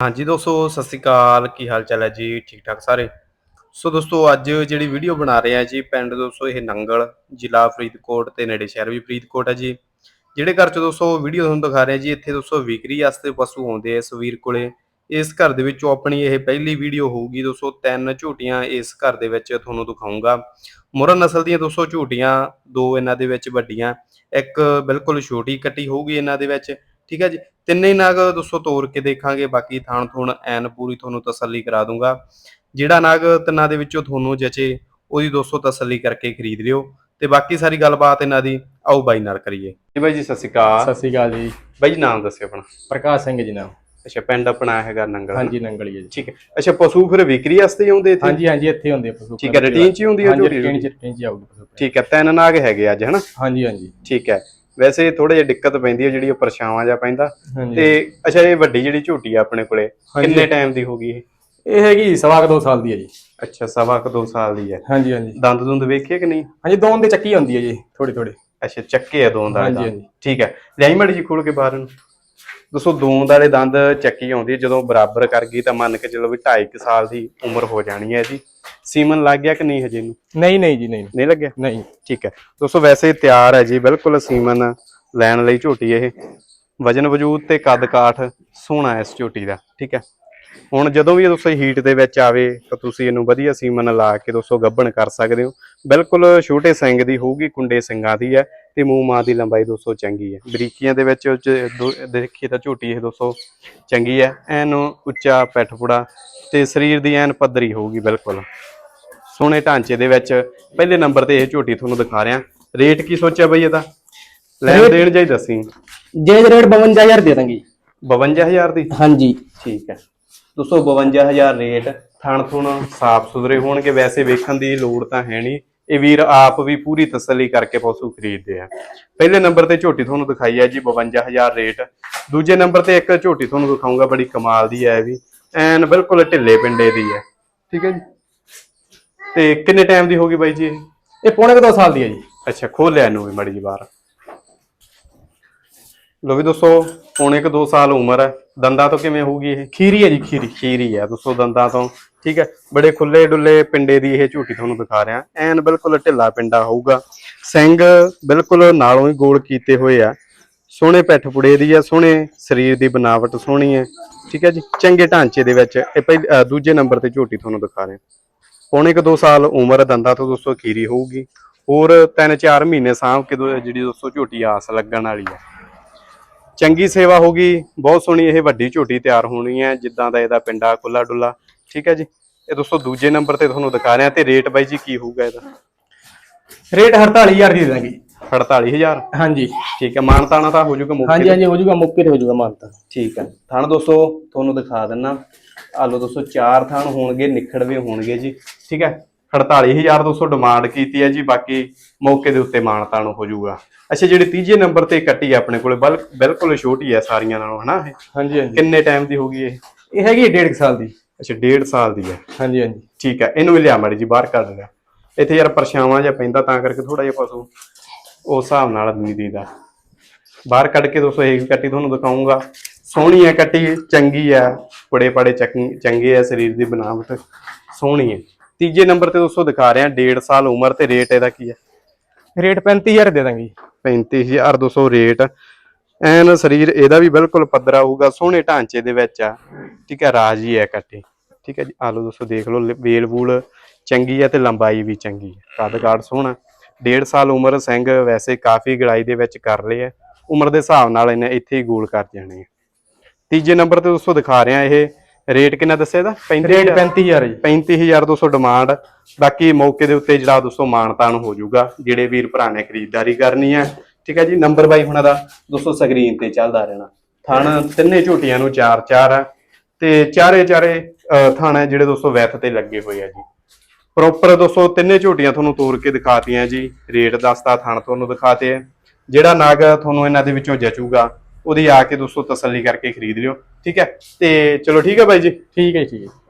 ਹਾਂਜੀ ਦੋਸਤੋ, ਸਤਿ ਸ੍ਰੀ ਅਕਾਲ। ਕੀ ਹਾਲ ਚਾਲ ਹੈ ਜੀ? ਠੀਕ ਠਾਕ ਸਾਰੇ? ਸੋ ਦੋਸਤੋ, ਅੱਜ ਜਿਹੜੀ ਵੀਡੀਓ ਬਣਾ ਰਹੇ ਆ ਜੀ, ਪਿੰਡ ਦੋਸਤੋ, ਇਹ ਨੰਗਲ, ਜ਼ਿਲ੍ਹਾ ਫਰੀਦਕੋਟ ਤੇ ਨੇੜੇ ਸ਼ਹਿਰ ਵੀ ਫਰੀਦਕੋਟ ਹੈ ਜੀ। ਜਿਹੜੇ ਘਰ ਚ ਦੋਸਤੋ ਵੀਡੀਓ ਤੁਹਾਨੂੰ ਦਿਖਾ ਰਹੇ ਆ ਜੀ, ਇੱਥੇ ਦੋਸਤੋ ਵਿਕਰੀ ਵਾਸਤੇ ਪਸ਼ੂ ਆਉਂਦੇ ਆ ਸਵੀਰ ਕੋਲੇ। ਇਸ ਘਰ ਦੇ ਵਿੱਚੋਂ ਆਪਣੀ ਇਹ ਪਹਿਲੀ ਵੀਡੀਓ ਹੋਊਗੀ ਦੋਸਤੋ, ਤਿੰਨ ਝੂਟੀਆਂ ਇਸ ਘਰ ਦੇ ਵਿੱਚ ਤੁਹਾਨੂੰ ਦਿਖਾਉਂਗਾ ਮੁਰਨ ਨਸਲ ਦੀਆਂ ਦੋਸਤੋ ਝੂਟੀਆਂ, ਦੋ ਇਹਨਾਂ ਦੇ ਵਿੱਚ ਵੱਡੀਆਂ, ਇੱਕ ਬਿਲਕੁਲ ਛੋਟੀ ਕੱਟੀ ਹੋਊਗੀ ਇਹਨਾਂ ਦੇ ਵਿੱਚ, ਠੀਕ ਹੈ ਜੀ? ਤਿੰਨੇ ਨਾਗ ਦੋਸਤੋ ਤੋੜ ਕੇ ਦੇਖਾਂਗੇ ਬਾਕੀ ਥਾਣ ਥੁਣ ਐਨ ਪੂਰੀ ਤੁਹਾਨੂੰ ਤਸੱਲੀ ਕਰਾ ਦੂੰਗਾ। ਜਿਹੜਾ ਨਾਗ ਤਿੰਨਾਂ ਦੇ ਵਿੱਚੋਂ ਤੁਹਾਨੂੰ ਜਚੇ ਉਹਦੀ ਦੋਸਤੋ ਤਸੱਲੀ ਕਰਕੇ ਖਰੀਦ ਲਿਓ। ਤੇ ਬਾਕੀ ਸਾਰੀ ਗੱਲਬਾਤ ਇਹਨਾਂ ਦੀ ਆਓ ਬਾਈ ਨਾਲ ਕਰੀਏ। ਜੀ ਬਾਈ ਜੀ ਸਤਿ ਸ਼੍ਰੀ ਅਕਾਲ। ਸਤਿ ਸ਼੍ਰੀ ਅਕਾਲ ਜੀ। ਬਾਈ ਜੀ ਨਾਮ ਦੱਸਿਓ ਆਪਣਾ। ਪ੍ਰਕਾਸ਼ ਸਿੰਘ ਜੀ ਨਾਮ। ਅੱਛਾ ਪਿੰਡ ਆਪਣਾ ਹੈਗਾ ਨੰਗਲ। ਹਾਂਜੀ ਨੰਗਲੀ ਹੈ ਜੀ। ਠੀਕ ਹੈ। ਅੱਛਾ ਪਸ਼ੂ ਫਿਰ ਵਿਕਰੀ ਵਾਸਤੇ ਹੀ ਆਉਂਦੇ ਇੱਥੇ? ਹਾਂਜੀ ਹਾਂਜੀ ਇੱਥੇ ਹੁੰਦੇ ਆ ਪਸ਼ੂ। ਠੀਕ ਹੈ ਰੂਟੀਨ ਚ ਹੀ ਹੁੰਦੀ ਹੈ ਝੋਟੀ ਰੂਟੀਨ ਚ ਰੂਟੀਨ ਚ ਆਊਗੀ ਪਸ਼ੂ। ਠੀਕ ਹੈ ਤਿੰਨ ਨਾਗ ਹੈਗੇ ਅੱਜ ਹਨਾ ਹਾਂਜੀ ਹਾਂਜੀ। ਠੀਕ ਹੈ। ਵੈਸੇ ਥੋੜਾ ਜਿਹਾ ਦਿੱਕਤ ਪੈਂਦੀ ਹੈ ਜਿਹੜੀ ਉਹ ਪਰਛਾਵਾਂ ਜਾਂ ਪੈਂਦਾ। ਤੇ ਅੱਛਾ ਇਹ ਵੱਡੀ ਜਿਹੜੀ ਝੋਟੀ ਆ ਆਪਣੇ ਕੋਲੇ। ਕਿੰਨੇ ਟਾਈਮ ਦੀ ਹੋਗੀ ਇਹ? ਇਹ ਹੈਗੀ ਸਵਾ ਕੁ ਦੋ ਸਾਲ ਦੀ ਹੈ ਜੀ। ਅੱਛਾ ਸਵਾ ਕੁ ਦੋ ਸਾਲ ਦੀ ਹੈ। ਹਾਂਜੀ ਹਾਂਜੀ। ਦੰਦ ਦੁੰਦ ਵੇਖੀਏ ਕਿ ਨਹੀਂ? ਹਾਂਜੀ ਦੋਨ ਦੇ ਚੱਕੀ ਹੁੰਦੀ ਹੈ ਜੀ ਥੋੜੀ ਥੋੜੀ ਅੱਛਾ ਚੱਕੇ ਆ ਦੰਦ ਹਾਂਜੀ। ਠੀਕ ਹੈ। ਲਿਆਈ ਮੜੀ ਜੀ ਖੋਲ ਕੇ ਬਾਹਰ ਨੂੰ ਦੋਸਤੋ ਦੋਂਦ ਵਾਲੇ ਦੰਦ ਚੱਕੀ ਆਉਂਦੀ ਜਦੋਂ ਬਰਾਬਰ ਕਰ ਗਈ ਤਾਂ ਮੰਨ ਕੇ ਚੱਲੋ ਵੀ 2.5 ਸਾਲ ਦੀ ਉਮਰ ਹੋ ਜਾਣੀ ਹੈ ਜੀ। ਸੀਮਨ ਲੱਗ ਗਿਆ ਕਿ ਨਹੀਂ ਹਜੇ ਨੂੰ ਨਹੀਂ ਨਹੀਂ ਜੀ ਨਹੀਂ। ਨਹੀਂ ਲੱਗਿਆ? ਨਹੀਂ। ਠੀਕ ਹੈ। ਦੋਸਤੋ ਵੈਸੇ ਤਿਆਰ ਹੈ ਜੀ ਬਿਲਕੁਲ ਸੀਮਨ ਲੈਣ ਲਈ ਝੋਟੀ ਇਹ। ਵਜਨ ਵਜੂਦ ਤੇ ਕੱਦ ਕਾਠ ਸੋਹਣਾ ਇਸ ਝੋਟੀ ਦਾ ਠੀਕ ਹੈ। ਹੁਣ ਜਦੋਂ ਵੀ ਦੋਸਤੋ ਹੀਟ ਦੇ ਵਿੱਚ ਆਵੇ ਤਾਂ ਤੁਸੀਂ ਇਹਨੂੰ ਵਧੀਆ ਸੀਮਨ ਲਾ ਕੇ ਦੋਸਤੋ ਗੱਭਣ ਕਰ ਸਕਦੇ ਹੋ। ਬਿਲਕੁਲ ਛੋਟੇ ਸਿੰਗ ਦੀ ਹੋਊਗੀ ਕੁੰਡੇ ਸਿੰਗਾਂ ਦੀ ਹੈ। ਤੇ ਮੂੰਹ ਮਾਂ ਦੀ ਲੰਬਾਈ ਦੋਸਤੋ ਚੰਗੀ ਹੈ। ਬਰੀਕੀਆਂ ਦੇ ਵਿੱਚ ਦੇਖੀਏ ਤਾਂ ਝੋਟੀ ਇਹ ਦੋਸਤੋ ਚੰਗੀ ਹੈ। ਐਨ ਉੱਚਾ ਪੈਠਪੁੜਾ ਤੇ ਸਰੀਰ ਦੀ ਐਨ ਪੱਧਰੀ ਹੋਊਗੀ ਬਿਲਕੁਲ। ਸੋਹਣੇ ਢਾਂਚੇ ਦੇ ਵਿੱਚ ਪਹਿਲੇ ਨੰਬਰ ਤੇ ਇਹ ਝੋਟੀ ਤੁਹਾਨੂੰ ਦਿਖਾ ਰਿਹਾ। ਰੇਟ ਕੀ ਸੋਚਿਆ ਬਈ ਇਹਦਾ? ਲੈਣ ਦੇਣ ਜਾਈ ਦੱਸੀ? ਜੇਜ ਰੇਟ 52000 ਦੇ ਦਾਂਗੇ। 52000 ਦੀ? ਹਾਂਜੀ। ਠੀਕ ਹੈ। ਦੋਸਤੋ 52000 ਰੇਟ। ਥਣ ਥੁਣ ਸਾਫ਼ ਸੁਥਰੇ ਹੋਣਗੇ। ਵੈਸੇ ਵੇਖਣ ਦੀ ਲੋੜ ਤਾਂ ਹੈ ਨਹੀਂ। ਇਹ ਵੀਰ ਆਪ ਵੀ ਪੂਰੀ ਤਸੱਲੀ ਕਰਕੇ ਪਸ਼ੂ ਖਰੀਦਦੇ ਆ। ਪਹਿਲੇ ਨੰਬਰ ਤੇ ਝੋਟੀ ਤੁਹਾਨੂੰ ਦਿਖਾਈ ਹੈ ਜੀ 52000 ਰੇਟ। ਦੂਜੇ ਨੰਬਰ ਤੇ ਇੱਕ ਝੋਟੀ ਤੁਹਾਨੂੰ ਦਿਖਾਉਂਗਾ ਬੜੀ ਕਮਾਲ ਦੀ ਹੈ ਵੀ। ਐਨ ਬਿਲਕੁਲ ਢਿੱਲੇ ਪਿੰਡੇ ਦੀ ਹੈ ਠੀਕ ਹੈ ਜੀ? ਤੇ ਕਿੰਨੇ ਟਾਈਮ ਦੀ ਹੋਗੀ ਬਾਈ ਜੀ ਇਹ? ਇਹ ਪੌਣੇ ਕੁ ਦੋ ਸਾਲ ਦੀ ਹੈ ਜੀ। ਅੱਛਾ ਖੋਲ ਲਿਆ ਇਹਨੂੰ ਵੀ ਮੜੀ ਜੀ ਬਾਹਰ। ਲੋ ਵੀ ਦੋਸਤੋ ਪੌਣੇ ਕੁ 2 ਸਾਲ ਉਮਰ ਹੈ ਦੰਦਾਂ ਤੋਂ ਕਿਵੇਂ ਹੋਊਗੀ ਇਹ? ਖੀਰੀ ਹੈ ਜੀ, ਖੀਰੀ। ਖੀਰੀ ਹੈ ਦੋਸਤੋ ਦੰਦਾਂ ਤੋਂ। ਠੀਕ ਹੈ, ਬੜੇ ਖੁੱਲੇ ਡੁੱਲੇ ਪਿੰਡੇ ਦੀ ਇਹ ਝੂਟੀ ਤੁਹਾਨੂੰ ਦਿਖਾ ਰਿਹਾ। ਐਨ ਬਿਲਕੁਲ ਢਿੱਲਾ ਪਿੰਡਾ ਹੋਊਗਾ। ਸਿੰਘ ਬਿਲਕੁਲ ਨਾਲੋਂ ਹੀ ਗੋਲ ਕੀਤੇ ਹੋਏ ਆ। ਸੋਹਣੇ ਪਿੱਠ ਪੁੜੇ ਦੀ ਆ, ਸੋਹਣੇ ਸਰੀਰ ਦੀ ਬਨਾਵਟ ਸੋਹਣੀ ਹੈ। ਠੀਕ ਹੈ ਜੀ, ਚੰਗੇ ਢਾਂਚੇ ਦੇ ਵਿੱਚ ਇਹ ਪਹਿ- ਦੂਜੇ ਨੰਬਰ ਤੇ ਝੂਟੀ ਤੁਹਾਨੂੰ ਦਿਖਾ ਰਹੇ। ਪੌਣੇ ਕੁ 2 ਸਾਲ ਉਮਰ ਦੰਦਾਂ ਤੋਂ ਦੋਸਤੋ ਖੀਰੀ ਹੋਊਗੀ। ਹੋਰ 3-4 ਮਹੀਨੇ ਸਾਂਭ ਕੇ ਜਿਹੜੀ ਦੋਸਤੋ ਝੋਟੀ ਆਸ ਲੱਗਣ ਵਾਲੀ ਹੈ ਚੰਗੀ ਸੇਵਾ ਹੋਗੀ ਬਹੁਤ ਸੋਹਣੀ ਇਹ ਵੱਡੀ ਝੋਟੀ ਤਿਆਰ ਹੋਣੀ ਹੈ ਜਿੱਦਾਂ ਦਾ ਇਹਦਾ ਪਿੰਡਾ ਖੁੱਲਾ ਡੁੱਲਾ ਠੀਕ ਹੈ ਜੀ। ਇਹ ਦੋਸਤੋ ਦੂਜੇ ਨੰਬਰ ਤੇ ਤੁਹਾਨੂੰ ਦਿਖਾ ਰਿਹਾ ਤੇ ਰੇਟ ਬਾਈ ਜੀ ਕੀ ਹੋਊਗਾ ਇਹਦਾ? ਰੇਟ 48000 ਦੀ ਦਾਂਗੇ। 48000 ਹਾਂਜੀ। ਠੀਕ ਹੈ ਮਾਨਤਾਣਾ ਤਾਂ ਹੋ ਜਾਊਗਾ ਮੌਕੇ ਹਾਂਜੀ। ਹਾਂਜੀ ਹੋ ਜਾਊਗਾ ਮੌਕੇ ਤੇ ਹੋ ਜਾਊਗਾ ਮਾਨਤਾ ਠੀਕ ਹੈ। ਥਣ ਦੋਸਤੋ ਤੁਹਾਨੂੰ ਦਿਖਾ ਦਿੰਨਾ। ਆਲੋ ਦੋਸਤੋ ਚਾਰ ਥਣ ਹੋਣਗੇ ਨਿਖੜਵੇਂ ਹੋਣਗੇ ਜੀ ਠੀਕ ਹੈ। 48000 ਦੋਸਤੋ ਡਿਮਾਂਡ ਕੀਤੀ ਹੈ ਜੀ ਬਾਕੀ ਮੌਕੇ ਦੇ ਉੱਤੇ ਮਾਨਤਾਨ ਹੋ ਜਾਊਗਾ ਅੱਛਾ ਜਿਹੜੀ ਤੀਜੇ ਨੰਬਰ ਤੇ ਕੱਟੀ ਹੈ ਆਪਣੇ ਕੋਲੇ ਬਲ- ਬਿਲਕੁਲ ਛੋਟੀ ਹੈ ਸਾਰੀਆਂ ਨਾਲੋਂ ਹਨਾ ਇਹ? ਹਾਂਜੀ ਹਾਂਜੀ। ਕਿੰਨੇ ਟਾਈਮ ਦੀ ਹੋਗੀ ਇਹ? ਇਹ ਹੈਗੀ 1.5 ਸਾਲ ਦੀ। ਅੱਛਾ 1.5 ਸਾਲ ਦੀ ਹੈ। ਹਾਂਜੀ ਹਾਂਜੀ। ਠੀਕ ਹੈ ਇਹਨੂੰ ਵੀ ਲਿਆ ਮਾੜੀ ਜੀ ਬਾਹਰ ਕੱਢ ਲਿਆ। ਇੱਥੇ ਯਾਰ ਪਰਛਾਵਾਂ ਜਿਹਾ ਪੈਂਦਾ ਤਾਂ ਕਰਕੇ ਥੋੜਾ ਜਿਹਾ ਪਸ਼ੂ ਉਸ ਹਿਸਾਬ ਨਾਲ ਨਹੀਂ ਦੀਦਾ। ਬਾਹਰ ਕੱਢ ਕੇ ਦੋਸਤੋ ਇਹ ਕੱਟੀ ਤੁਹਾਨੂੰ ਦਿਖਾਉਂਗਾ ਸੋਹਣੀ ਹੈ ਕੱਟੀ ਚੰਗੀ ਹੈ। ਬੜੇ ਬੜੇ ਚੰਗੇ ਹੈ ਸਰੀਰ ਦੀ ਬਣਾਵਟ ਸੋਹਣੀ ਹੈ। ਤੀਜੇ ਨੰਬਰ ਤੇ ਦੋਸਤੋ ਦਿਖਾ ਰਿਹਾ 1.5 ਸਾਲ ਉਮਰ ਤੇ ਰੇਟ ਇਹਦਾ ਕੀ ਹੈ? ਰੇਟ 35000 ਦੇ ਦਾਂਗੇ ਜੀ। 35200 ਰੇਟ। ਐਨ ਸਰੀਰ ਇਹਦਾ ਵੀ ਬਿਲਕੁਲ ਪੱਧਰਾ ਹੋਊਗਾ ਸੋਹਣੇ ਢਾਂਚੇ ਦੇ ਵਿੱਚ ਆ। ਠੀਕ ਹੈ ਰਾਜੀ ਹੈ ਕੱਟੀ ਠੀਕ ਹੈ ਜੀ ਆ ਲਓ ਦੋਸਤੋ ਦੇਖ ਲਓ ਵੇਲ ਵੂਲ ਚੰਗੀ ਹੈ ਤੇ ਲੰਬਾਈ ਵੀ ਚੰਗੀ ਹੈ। ਕੱਦ ਕਾਠ ਸੋਹਣਾ। ਡੇਢ ਸਾਲ ਉਮਰ ਸਿੰਘ ਵੈਸੇ ਕਾਫੀ ਗੜਾਈ ਦੇ ਵਿੱਚ ਕਰ ਲਏ ਆ। ਉਮਰ ਦੇ ਹਿਸਾਬ ਨਾਲ ਇਹਨੇ ਇੱਥੇ ਹੀ ਗੋਲ ਕਰ ਜਾਣੇ ਆ। ਤੀਜੇ ਨੰਬਰ ਤੇ ਦੋਸਤੋ ਦਿਖਾ ਰਿਹਾ ਇਹ ਰੇਟ ਕਿੰਨਾ ਦੱਸਿਆ ਇਹਦਾ? ਰੇਟ 35000 35000 ਜੀ। 35200 ਡਿਮਾਂਡ ਬਾਕੀ ਮੌਕੇ ਦੇ ਉੱਤੇ ਜਿਹੜਾ ਦੋਸਤੋ ਮਾਨਤਾਨ ਹੋ ਜਾਊਗਾ ਜਿਹੜੇ ਵੀਰ ਭਰਾ ਨੇ ਖਰੀਦਦਾਰੀ ਕਰਨੀ ਹੈ। ਠੀਕ ਹੈ ਜੀ ਨੰਬਰ ਬਾਈ ਹੁਣਾਂ ਦਾ ਦੋਸਤੋ ਸਕਰੀਨ ਤੇ ਚੱਲਦਾ ਰਹਿਣਾ। ਥਣ ਤਿੰਨੇ ਝੋਟੀਆਂ ਨੂੰ ਚਾਰ ਚਾਰ ਆ ਤੇ ਚਾਰੇ ਚਾਰੇ ਥਣ ਜਿਹੜੇ ਦੋਸਤੋ ਵੈਥ ਤੇ ਲੱਗੇ ਹੋਏ ਆ ਜੀ। ਪ੍ਰੋਪਰ ਦੋਸਤੋ ਤਿੰਨੇ ਝੋਟੀਆਂ ਤੁਹਾਨੂੰ ਤੋੜ ਕੇ ਦਿਖਾਤੀਆਂ ਜੀ। ਰੇਟ ਦੱਸਦਾ ਥਣ ਤੁਹਾਨੂੰ ਦਿਖਾਤੇ ਜਿਹੜਾ ਨਾਗ ਤੁਹਾਨੂੰ ਇਹਨਾਂ ਦੇ ਵਿੱਚੋਂ ਜਚੂਗਾ। ਉਹਦੀ ਆ ਕੇ ਦੋਸਤੋ ਤਸੱਲੀ ਕਰਕੇ ਖਰੀਦ ਲਿਓ ਠੀਕ ਹੈ? ਤੇ ਚਲੋ ਠੀਕ ਹੈ ਬਾਈ ਜੀ? ਠੀਕ ਹੈ ਜੀ, ਠੀਕ ਹੈ